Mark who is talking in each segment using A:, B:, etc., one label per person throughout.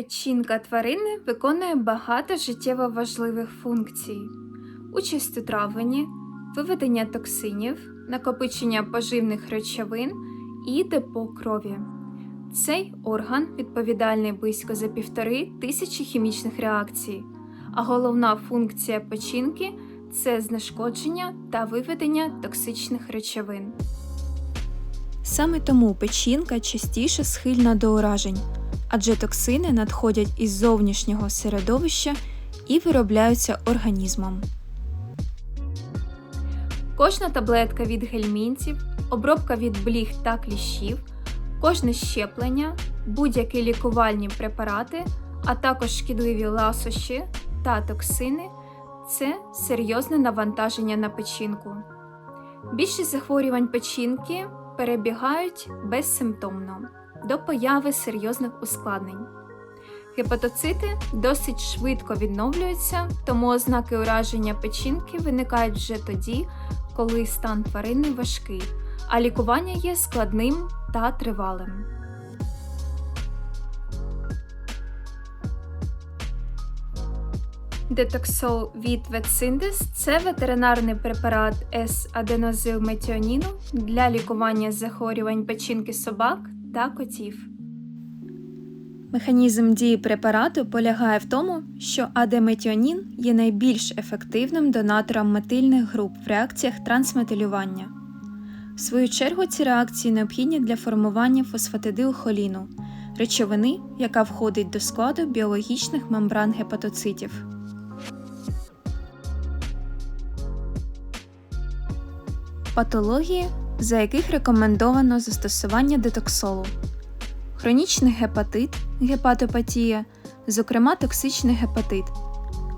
A: Печінка тварини виконує багато життєво важливих функцій: участь у травленні, виведення токсинів, накопичення поживних речовин і депо крові. Цей орган відповідальний близько за півтори тисячі хімічних реакцій, а головна функція печінки це знешкодження та виведення токсичних речовин.
B: Саме тому печінка частіше схильна до уражень, адже токсини надходять із зовнішнього середовища і виробляються організмом.
A: Кожна таблетка від гельмінтів, обробка від бліг та кліщів, кожне щеплення, будь-які лікувальні препарати, а також шкідливі ласощі та токсини це серйозне навантаження на печінку. Більшість захворювань печінки перебігають безсимптомно до появи серйозних ускладнень. Гепатоцити досить швидко відновлюються, тому ознаки ураження печінки виникають вже тоді, коли стан тварини важкий, а лікування є складним та тривалим. Детоксол від Ветсиндес це ветеринарний препарат С-аденозилметіоніну для лікування захворювань печінки собак та котів.
B: Механізм дії препарату полягає в тому, що адеметіонін є найбільш ефективним донатором метильних груп в реакціях трансметилювання. В свою чергу ці реакції необхідні для формування фосфатидилхоліну – речовини, яка входить до складу біологічних мембран гепатоцитів. Патології, за яких рекомендовано застосування детоксолу. Хронічний гепатит, гепатопатія, зокрема токсичний гепатит,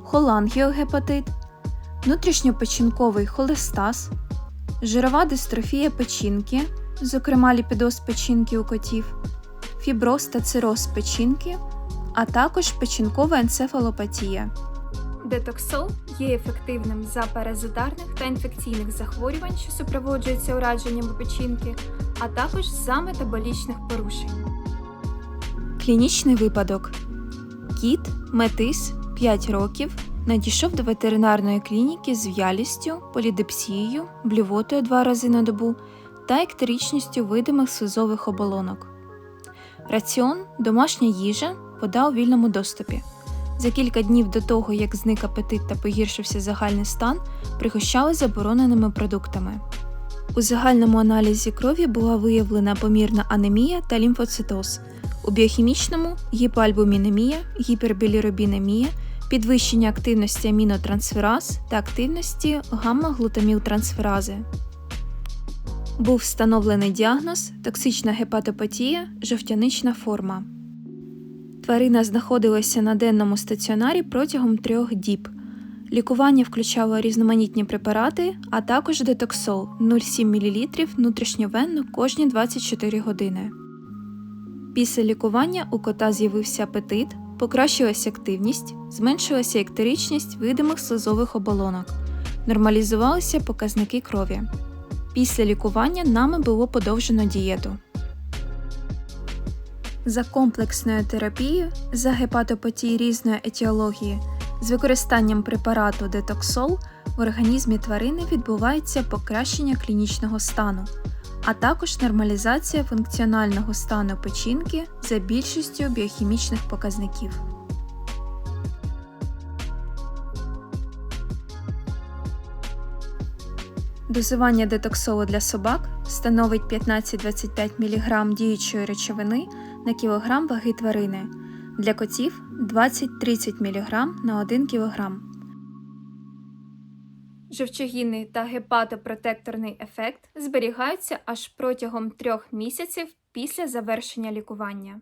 B: холангіогепатит, внутрішньопечінковий холестаз, жирова дистрофія печінки, зокрема ліпідоз печінки у котів, фіброз та цироз печінки, а також печінкова енцефалопатія.
A: Детоксол є ефективним за паразитарних та інфекційних захворювань, що супроводжуються ураженням печінки, а також за метаболічних порушень.
B: Клінічний випадок. Кіт Метис 5 років надійшов до ветеринарної клініки з в'ялістю, полідепсією, блювотою два рази на добу та ектеричністю видимих слизових оболонок. Раціон, домашня їжа, вода у вільному доступі. За кілька днів до того, як зник апетит та погіршився загальний стан, пригощали забороненими продуктами. У загальному аналізі крові була виявлена помірна анемія та лімфоцитоз. У біохімічному гіпоальбумінемія, гіпербілірубінемія, підвищення активності амінотрансфераз та активності гамма-глутамілтрансферази. Був встановлений діагноз токсична гепатопатія, жовтянична форма. Тварина знаходилася на денному стаціонарі протягом трьох діб. Лікування включало різноманітні препарати, а також детоксол 0,7 мл внутрішньовенно кожні 24 години. Після лікування у кота з'явився апетит, покращилася активність, зменшилася ектеричність видимих слизових оболонок, нормалізувалися показники крові. Після лікування нами було подовжено дієту. За комплексною терапією за гепатопатії різної етіології з використанням препарату детоксол в організмі тварини відбувається покращення клінічного стану, а також нормалізація функціонального стану печінки за більшістю біохімічних показників. Дозування детоксолу для собак становить 15-25 мг діючої речовини на кілограм ваги тварини, для котів 20-30 мг на 1 кг.
A: Жовчогінний та гепатопротекторний ефект зберігаються аж протягом трьох місяців після завершення лікування.